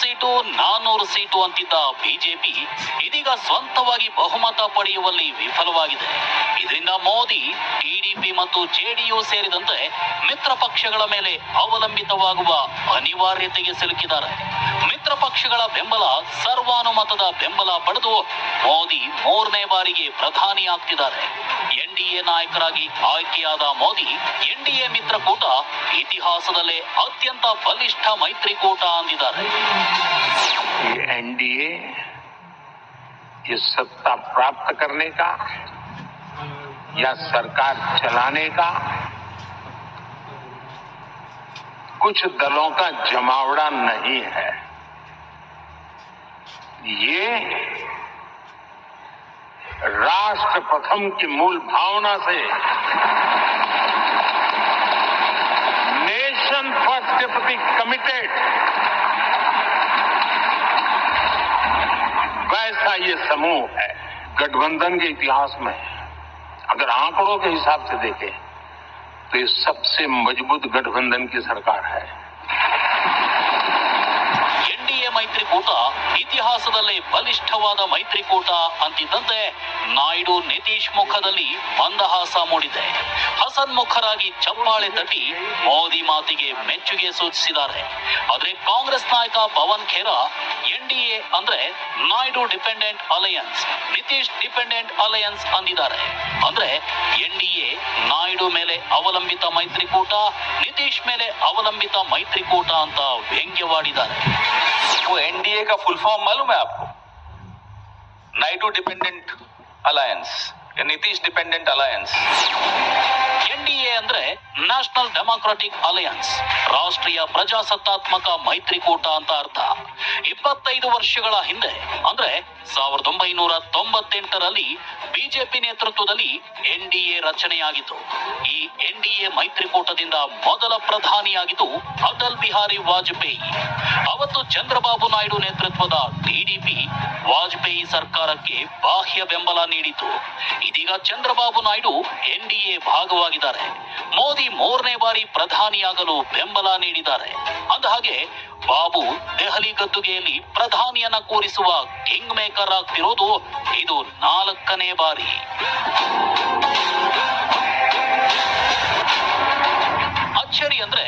Seat ನಾನ್ನೂರು seat ಅಂತಿದ್ದ BJP ಇದೀಗ ಸ್ವಂತವಾಗಿ ಬಹುಮತ ಪಡೆಯುವಲ್ಲಿ ವಿಫಲವಾಗಿದೆ. ಇದರಿಂದ ಮೋದಿ ಟಿಡಿಪಿ ಮತ್ತು ಜೆಡಿಯು ಸೇರಿದಂತೆ ಮಿತ್ರ ಪಕ್ಷಗಳ ಮೇಲೆ ಅವಲಂಬಿತವಾಗುವ ಅನಿವಾರ್ಯತೆಗೆ ಸಿಲುಕಿದ್ದಾರೆ. ಮಿತ್ರ ಪಕ್ಷಗಳ ಬೆಂಬಲ, ಸರ್ವಾನುಮತದ ಬೆಂಬಲ ಪಡೆದು ಮೋದಿ ಮೂರನೇ ಬಾರಿಗೆ ಪ್ರಧಾನಿ ಆಗ್ತಿದ್ದಾರೆ ಎನ್ಡಿಎ ನಾಯಕರಾಗಿ ಆಯ್ಕೆಯಾದ ಮೋದಿ ಎನ್ಡಿಎ ಮಿತ್ರಕೂಟ ಇತಿಹಾಸದಲ್ಲೇ ಅತ್ಯಂತ ಬಲಿಷ್ಠ ಮೈತ್ರಿಕೂಟ ಅಂದಿದ್ದಾರೆ ये एनडीए ये सत्ता प्राप्त करने का या सरकार चलाने का कुछ दलों का जमावड़ा नहीं है ये राष्ट्र प्रथम की मूल भावना से नेशन फ़र्स्ट के प्रति कमिटेड वैसा ये समूह है, गठबंधन के इतिहास में। अगर आंकड़ों के हिसाब से देखें तो ये सबसे मज़बूत गठबंधन की सरकार है। ಮೈತ್ರಿಕೂಟ. ಇತಿಹಾಸದಲ್ಲೇ ಬಲಿಷ್ಠವಾದ ಮೈತ್ರಿಕೂಟ ಅಂತಿದ್ದಂತೆ ನಾಯ್ಡು ನಿತೀಶ್ ಮುಖದಲ್ಲಿ ಮಂದಹಾಸ ಮೂಡಿದೆ. ಹಸನ್ ಮುಖರಾಗಿ ಚಪ್ಪಾಳೆ ತಟ್ಟಿ ಮೋದಿ ಮಾತಿಗೆ ಮೆಚ್ಚುಗೆ ಸೂಚಿಸಿದ್ದಾರೆ. ಆದ್ರೆ ಕಾಂಗ್ರೆಸ್ ನಾಯಕ ಪವನ್ ಖೇರಾ ಎನ್ಡಿಎ ಅಂದ್ರೆ Naidu dependent alliance, Nitish dependent alliance ಅಂದಿದ್ದಾರೆ. ಅಂದ್ರೆ ಎನ್ಡಿಎ ನಾಯ್ಡು ಮೇಲೆ ಅವಲಂಬಿತ ಮೈತ್ರಿಕೂಟ ನಿತೀಶ್ ಮೇಲೆ ಅವಲಂಬಿತ ಮೈತ್ರಿಕೂಟ ಅಂತ ವ್ಯಂಗ್ಯವಾಡಿದ್ದಾರೆ वो एनडीए का फुल फॉर्म मालूम है आपको नाइडू डिपेंडेंट अलायंस या नीतीश डिपेंडेंट अलायंस NDA ಅಂದ್ರೆ ನ್ಯಾಷನಲ್ ಡೆಮಾಕ್ರಾಟಿಕ್ ಅಲಯನ್ಸ್, ರಾಷ್ಟ್ರೀಯ ಪ್ರಜಾಸತ್ತಾತ್ಮಕ ಮೈತ್ರಿಕೂಟ ಅಂತ ಅರ್ಥ. ಇಪ್ಪತ್ತೈದು ವರ್ಷಗಳ ಹಿಂದೆ, ಅಂದ್ರೆ ಸಾವಿರದ ಒಂಬೈನೂರ ತೊಂಬತ್ತೆಂಟರಲ್ಲಿ ಬಿಜೆಪಿ ನೇತೃತ್ವದಲ್ಲಿ ಎನ್ಡಿಎ ರಚನೆಯಾಗಿತ್ತು. ಈ ಎನ್ಡಿಎ ಮೈತ್ರಿಕೂಟದಿಂದ ಮೊದಲ ಪ್ರಧಾನಿಯಾಗಿದ್ದು ಅಟಲ್ ಬಿಹಾರಿ ವಾಜಪೇಯಿ. ಅವತ್ತು ಚಂದ್ರಬಾಬು ನಾಯ್ಡು ನೇತೃತ್ವದ ಟಿಡಿಪಿ ವಾಜಪೇಯಿ ಸರ್ಕಾರಕ್ಕೆ ಬಾಹ್ಯ ಬೆಂಬಲ ನೀಡಿತು. ಇದೀಗ ಚಂದ್ರಬಾಬು ನಾಯ್ಡು ಎನ್ಡಿಎ ಭಾಗವಾಗಿದ್ದಾರೆ. ಮೋದಿ ಮೂರನೇ ಬಾರಿ ಪ್ರಧಾನಿಯಾಗಲು ಬೆಂಬಲ ನೀಡಿದ್ದಾರೆ. ಅಂದಹಾಗೆ, ಬಾಬು ದೆಹಲಿ ಗದ್ದುಗೆಯಲ್ಲಿ ಪ್ರಧಾನಿಯನ್ನ ಕೂರಿಸುವ ಕಿಂಗ್ ಮೇಕರ್ ಆಗ್ತಿರೋದು ಇದು ನಾಲ್ಕನೇ ಬಾರಿ. ಅಚ್ಚರಿ ಅಂದ್ರೆ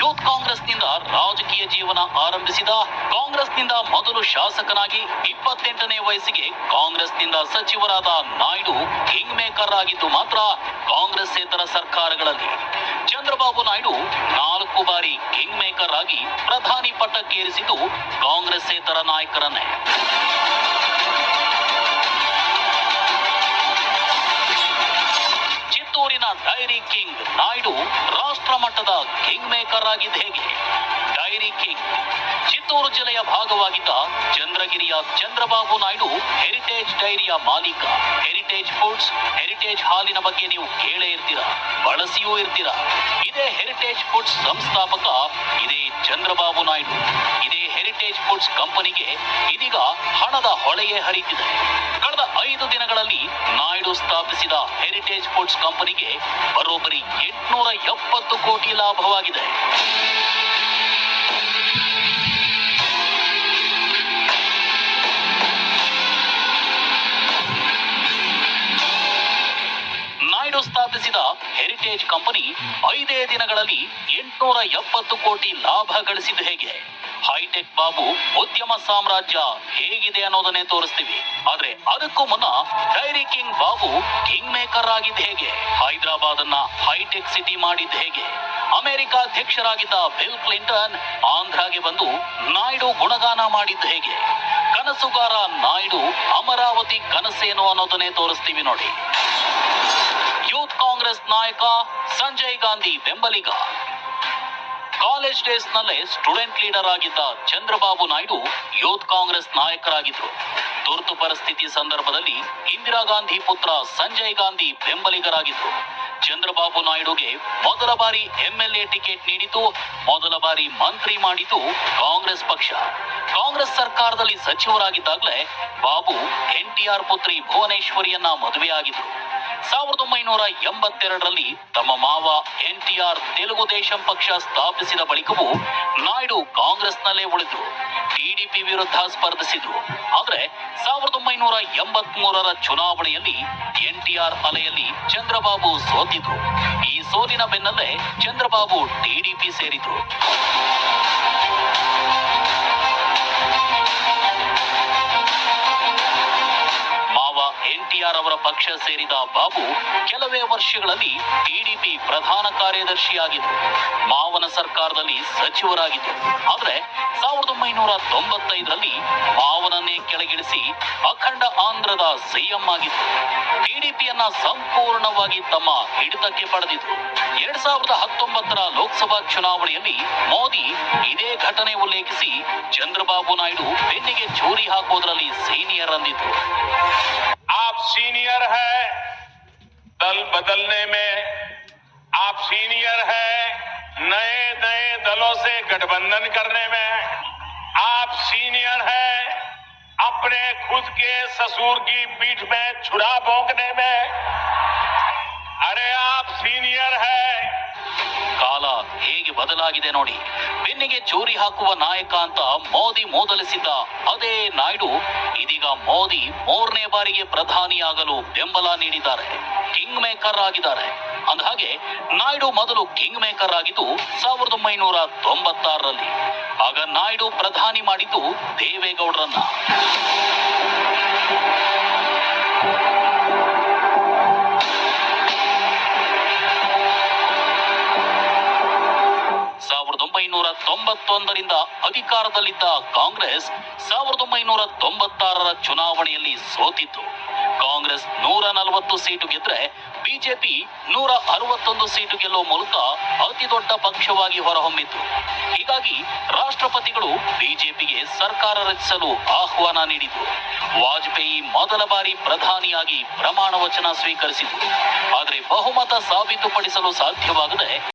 ಯೂತ್ ಕಾಂಗ್ರೆಸ್ನಿಂದ ರಾಜಕೀಯ ಜೀವನ ಆರಂಭಿಸಿದ ಕಾಂಗ್ರೆಸ್ನಿಂದ ಮೊದಲು ಶಾಸಕನಾಗಿ ಇಪ್ಪತ್ತೆಂಟನೇ ವಯಸ್ಸಿಗೆ ಕಾಂಗ್ರೆಸ್ನಿಂದ ಸಚಿವರಾದ ನಾಯ್ಡು ಕಿಂಗ್ ಮೇಕರ್ ಆಗಿದ್ದು ಮಾತ್ರ ಕಾಂಗ್ರೆಸ್ ಕಾಂಗ್ರೆಸ್ಸೇತರ ಸರ್ಕಾರಗಳಲ್ಲಿ. ಚಂದ್ರಬಾಬು ನಾಯ್ಡು ನಾಲ್ಕು ಬಾರಿ ಕಿಂಗ್ ಮೇಕರ್ ಆಗಿ ಪ್ರಧಾನಿ ಪಟ್ಟಕ್ಕೇರಿಸಿದ್ದು ಕಾಂಗ್ರೆಸ್ಸೇತರ ನಾಯಕರನ್ನೇ. ಚಿತ್ತೂರಿನ ಡೈರಿ ಕಿಂಗ್ ನಾಯ್ಡು ರಾಷ್ಟ್ರ ಮಟ್ಟದ ಕಿಂಗ್ ಮೇಕರ್ ಆಗಿದ್ದ ಹೇಗೆ? ಡೈರಿ ಕಿಂಗ್, ಚಿತ್ತೂರು ಜಿಲ್ಲೆಯ ಭಾಗವಾಗಿದ್ದ ಚಂದ್ರಗಿರಿಯ ಚಂದ್ರಬಾಬು ನಾಯ್ಡು ಹೆರಿಟೇಜ್ ಡೈರಿಯ ಮಾಲೀಕ. ಹೆರಿಟೇಜ್ ಫುಡ್ಸ್, ಹೆರಿಟೇಜ್ ಹಾಲಿನ ಬಗ್ಗೆ ನೀವು ಕೇಳೇ ಇರ್ತೀರಾ, ಬಳಸಿಯೂ ಇರ್ತೀರಾ. ಇದೇ ಹೆರಿಟೇಜ್ ಫುಡ್ಸ್ ಸಂಸ್ಥಾಪಕ ಇದೇ ಚಂದ್ರಬಾಬು ನಾಯ್ಡು. ಇದೇ ಹೆರಿಟೇಜ್ ಫುಡ್ಸ್ ಕಂಪನಿಗೆ ಇದೀಗ ಹಣದ ಹೊಳೆಯೇ ಹರಿತಿದೆ ಕಳೆದ ಐದು ದಿನಗಳಲ್ಲಿ ಸ್ಥಾಪಿಸಿದ ಹೆರಿಟೇಜ್ ಫುಡ್ಸ್ ಕಂಪನಿಗೆ ಬರೋಬ್ಬರಿ ಎಂಟುನೂರ ಎಪ್ಪತ್ತು ಕೋಟಿ ಲಾಭವಾಗಿದೆ. ನಾಯ್ಡು ಸ್ಥಾಪಿಸಿದ ಹೆರಿಟೇಜ್ ಕಂಪನಿ ಐದೇ ದಿನಗಳಲ್ಲಿ ಎಂಟುನೂರ ಎಪ್ಪತ್ತು ಕೋಟಿ ಲಾಭ ಗಳಿಸಿದ್ದು ಹೇಗೆ? ಹೈಟೆಕ್ ಬಾಬು ಉದ್ಯಮ ಸಾಮ್ರಾಜ್ಯ ಹೇಗಿದೆ ಅನ್ನೋದನ್ನೇ ತೋರಿಸ್ತೀವಿ. ಆದ್ರೆ ಅದಕ್ಕೂ ಮುನ್ನ dairy king Babu king maker ಆಗಿದ್ದ ಹೇಗೆ? ಹೈದರಾಬಾದ್ ಅನ್ನ ಹೈಟೆಕ್ ಸಿಟಿ ಮಾಡಿದ್ದ ಹೇಗೆ? ಅಮೆರಿಕ ಅಧ್ಯಕ್ಷರಾಗಿದ್ದ ಬಿಲ್ ಕ್ಲಿಂಟನ್ ಆಂಧ್ರಾಗೆ ಬಂದು ನಾಯ್ಡು ಗುಣಗಾನ ಮಾಡಿದ್ದ ಹೇಗೆ? ಕನಸುಗಾರ ನಾಯ್ಡು ಅಮರಾವತಿ ಕನಸೇನು ಅನ್ನೋದನ್ನೇ ತೋರಿಸ್ತೀವಿ ನೋಡಿ. ಯೂತ್ ಕಾಂಗ್ರೆಸ್ ನಾಯಕ ಸಂಜಯ್ ಗಾಂಧಿ ಬೆಂಬಲಿಗ. ಕಾಲೇಜ್ ಡೇಸ್ ನಲ್ಲೇ ಸ್ಟೂಡೆಂಟ್ ಲೀಡರ್ ಆಗಿದ್ದ ಚಂದ್ರಬಾಬು ನಾಯ್ಡು ಯೂತ್ ಕಾಂಗ್ರೆಸ್ ನಾಯಕರಾಗಿದ್ರು. ತುರ್ತು ಪರಿಸ್ಥಿತಿ ಸಂದರ್ಭದಲ್ಲಿ ಇಂದಿರಾ ಗಾಂಧಿ ಪುತ್ರ ಸಂಜಯ್ ಗಾಂಧಿ ಬೆಂಬಲಿಗರಾಗಿದ್ರು. ಚಂದ್ರಬಾಬು ನಾಯ್ಡುಗೆ ಮೊದಲ ಬಾರಿ ಎಂಎಲ್ಎ ಟಿಕೆಟ್ ನೀಡಿತು ಮೊದಲ ಬಾರಿ ಮಂತ್ರಿ ಮಾಡಿತು ಕಾಂಗ್ರೆಸ್ ಪಕ್ಷ. ಕಾಂಗ್ರೆಸ್ ಸರ್ಕಾರದಲ್ಲಿ ಸಚಿವರಾಗಿದ್ದಾಗಲೇ ಬಾಬು ಎನ್ಟಿಆರ್ ಪುತ್ರಿ ಭುವನೇಶ್ವರಿಯನ್ನ ಮದುವೆಯಾಗಿದ್ರು. ಸಾವಿರದ ಒಂಬೈನೂರ ಎಂಬತ್ತೆರಡರಲ್ಲಿ ತಮ್ಮ ಮಾವ ಎನ್ಟಿಆರ್ ತೆಲುಗು ದೇಶಂ ಪಕ್ಷ ಸ್ಥಾಪಿಸಿದ ಬಳಿಕವೂ ನಾಯ್ಡು ಕಾಂಗ್ರೆಸ್ನಲ್ಲೇ ಉಳಿದ್ರು. ಟಿಡಿಪಿ ವಿರುದ್ಧ ಸ್ಪರ್ಧಿಸಿದ್ರು. ಆದ್ರೆ ಸಾವಿರದ ಒಂಬೈನೂರ ಎಂಬತ್ ಮೂರರ ಚುನಾವಣೆಯಲ್ಲಿ ಎನ್ಟಿಆರ್ ಅಲೆಯಲ್ಲಿ ಚಂದ್ರಬಾಬು ಸೋತಿದ್ರು. ಈ ಸೋಲಿನ ಬೆನ್ನಲ್ಲೇ ಚಂದ್ರಬಾಬು ಟಿಡಿಪಿ ಸೇರಿದ್ರು. ಎನ್ಟಿಆರ್ ಅವರ ಪಕ್ಷ ಸೇರಿದ ಬಾಬು ಕೆಲವೇ ವರ್ಷಗಳಲ್ಲಿ ಟಿಡಿಪಿ ಪ್ರಧಾನ ಕಾರ್ಯದರ್ಶಿಯಾಗಿದ್ದರು. ಮಾವನ ಸರ್ಕಾರದಲ್ಲಿ ಸಚಿವರಾಗಿದ್ದರು. ಆದ್ರೆ ಸಾವಿರದ ಒಂಬೈನೂರ ತೊಂಬತ್ತೈದರಲ್ಲಿ ಮಾವನನ್ನೇ ಕೆಳಗಿಳಿಸಿ ಅಖಂಡ ಆಂಧ್ರದ ಸಿಎಂ ಆಗಿದ್ದರು. ಟಿಡಿಪಿಯನ್ನ ಸಂಪೂರ್ಣವಾಗಿ ತಮ್ಮ ಹಿಡಿತಕ್ಕೆ ಪಡೆದಿದ್ರು ಎರಡ್ ಸಾವಿರದ ಹತ್ತೊಂಬತ್ತರ ಲೋಕಸಭಾ ಚುನಾವಣೆಯಲ್ಲಿ ಮೋದಿ ಇದೇ ಘಟನೆ ಉಲ್ಲೇಖಿಸಿ ಚಂದ್ರಬಾಬು ನಾಯ್ಡು ಬೆನ್ನಿಗೆ ಚೂರಿ ಹಾಕುವುದರಲ್ಲಿ ಸೀನಿಯರ್ ಅಂದಿದ್ರು बदलने में आप सीनियर है नए नए दलों से गठबंधन करने में आप सीनियर है अपने खुद के ससुर की पीठ में छुरा भोंकने में अरे आप सीनियर है ಕಾಲ ಹೇಗೆ ಬದಲಾಗಿದೆ ನೋಡಿ ಬೆನ್ನಿಗೆ ಚೂರಿ ಹಾಕುವ ನಾಯಕ ಅಂತ ಮೋದಿ ಮೂದಲಿಸಿದ್ದ ಅದೇ ನಾಯ್ಡು ಇದೀಗ ಮೋದಿ ಮೂರನೇ ಬಾರಿಗೆ ಪ್ರಧಾನಿಯಾಗಲು ಬೆಂಬಲ ನೀಡಿದ್ದಾರೆ. ಕಿಂಗ್ ಮೇಕರ್ ಆಗಿದ್ದಾರೆ. ಅಂದಹಾಗೆ, ನಾಯ್ಡು ಮೊದಲು ಕಿಂಗ್ ಮೇಕರ್ ಆಗಿದ್ದು ಸಾವಿರದ ಒಂಬೈನೂರ ತೊಂಬತ್ತಾರರಲ್ಲಿ. ಆಗ ನಾಯ್ಡು ಪ್ರಧಾನಿ ಮಾಡಿದ್ದು ದೇವೇಗೌಡರನ್ನ. ತೊಂಬತ್ತೊಂದರಿಂದ ಅಧಿಕಾರದಲ್ಲಿದ್ದ ಕಾಂಗ್ರೆಸ್ ಸಾವಿರದ ಒಂಬೈನೂರ ತೊಂಬತ್ತಾರರ ಚುನಾವಣೆಯಲ್ಲಿ ಸೋತಿತ್ತು. ಕಾಂಗ್ರೆಸ್ ನೂರ ನಲವತ್ತು ಸೀಟು ಗೆದ್ರೆ ಬಿಜೆಪಿ ನೂರ ಅರವತ್ತೊಂದು ಸೀಟು ಗೆಲ್ಲುವ ಮೂಲಕ ಅತಿದೊಡ್ಡ ಪಕ್ಷವಾಗಿ ಹೊರಹೊಮ್ಮಿತು ಹೀಗಾಗಿ ರಾಷ್ಟ್ರಪತಿಗಳು ಬಿಜೆಪಿಗೆ ಸರ್ಕಾರ ರಚಿಸಲು ಆಹ್ವಾನ ನೀಡಿದ್ರು. ವಾಜಪೇಯಿ ಮೊದಲ ಬಾರಿ ಪ್ರಧಾನಿಯಾಗಿ ಪ್ರಮಾಣ ವಚನ ಸ್ವೀಕರಿಸಿದ್ರು. ಆದರೆ ಬಹುಮತ ಸಾಬೀತುಪಡಿಸಲು ಸಾಧ್ಯವಾಗದೆ